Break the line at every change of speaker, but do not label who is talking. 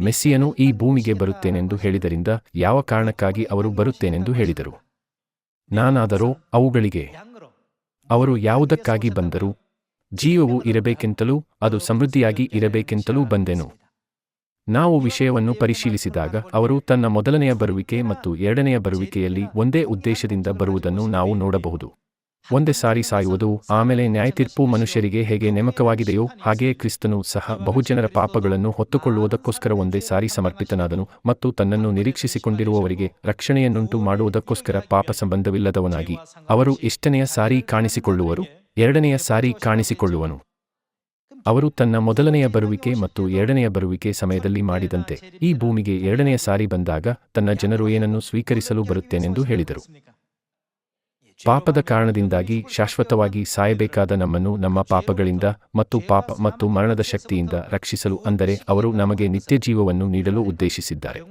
ಮೆಸ್ಸಿಯನು ಈ ಭೂಮಿಗೆ ಬರುತ್ತೇನೆಂದು ಹೇಳಿದರಿಂದ ಯಾವ ಕಾರಣಕ್ಕಾಗಿ ಅವರು ಬರುತ್ತೇನೆಂದು ಹೇಳಿದರು. ನಾನಾದರೋ ಅವುಗಳಿಗೆ. ಅವರು ಯಾವುದಕ್ಕಾಗಿ ಬಂದರು? ಜೀವವು ಇರಬೇಕೆಂತಲೂ ಅದು ಸಮೃದ್ಧಿಯಾಗಿ ಇರಬೇಕೆಂತಲೂ ಬಂದೆನು. ನಾವು ವಿಷಯವನ್ನು ಪರಿಶೀಲಿಸಿದಾಗ ಅವರು ತನ್ನ ಮೊದಲನೆಯ ಬರುವಿಕೆ ಮತ್ತು ಎರಡನೆಯ ಬರುವಿಕೆಯಲ್ಲಿ ಒಂದೇ ಉದ್ದೇಶದಿಂದ ಬರುವುದನ್ನು ನಾವು ನೋಡಬಹುದು. ಒಂದೇ ಸಾರಿ ಸಾಯುವುದು, ಆಮೇಲೆ ನ್ಯಾಯತೀರ್ಪು ಮನುಷ್ಯರಿಗೆ ಹೇಗೆ ನೇಮಕವಾಗಿದೆಯೋ ಹಾಗೆಯೇ ಕ್ರಿಸ್ತನು ಸಹ ಬಹುಜನರ ಪಾಪಗಳನ್ನು ಹೊತ್ತುಕೊಳ್ಳುವುದಕ್ಕೋಸ್ಕರ ಒಂದೇ ಸಾರಿ ಸಮರ್ಪಿತನಾದನು ಮತ್ತು ತನ್ನನ್ನು ನಿರೀಕ್ಷಿಸಿಕೊಂಡಿರುವವರಿಗೆ ರಕ್ಷಣೆಯನ್ನುಂಟು ಮಾಡುವುದಕ್ಕೋಸ್ಕರ ಪಾಪ ಸಂಬಂಧವಿಲ್ಲದವನಾಗಿ ಅವರು ಎಷ್ಟನೆಯ ಸಾರಿ ಕಾಣಿಸಿಕೊಳ್ಳುವರು? ಎರಡನೆಯ ಸಾರಿ ಕಾಣಿಸಿಕೊಳ್ಳುವನು. ಅವರು ತನ್ನ ಮೊದಲನೆಯ ಬರುವಿಕೆ ಮತ್ತು ಎರಡನೆಯ ಬರುವಿಕೆ ಸಮಯದಲ್ಲಿ ಮಾಡಿದಂತೆ ಈ ಭೂಮಿಗೆ ಎರಡನೆಯ ಸಾರಿ ಬಂದಾಗ ತನ್ನ ಜನರು ಏನನ್ನು ಸ್ವೀಕರಿಸಲು ಬರುತ್ತೇನೆಂದು ಹೇಳಿದರು. ಪಾಪದ ಕಾರಣದಿಂದಾಗಿ ಶಾಶ್ವತವಾಗಿ ಸಾಯಬೇಕಾದ ನಮ್ಮನ್ನು ನಮ್ಮ ಪಾಪಗಳಿಂದ ಮತ್ತು ಪಾಪ ಮತ್ತು ಮರಣದ ಶಕ್ತಿಯಿಂದ ರಕ್ಷಿಸಲು ಅಂದರೆ ಅವರು ನಮಗೆ ನಿತ್ಯ ಜೀವವನ್ನು ನೀಡಲು ಉದ್ದೇಶಿಸಿದ್ದಾರೆ.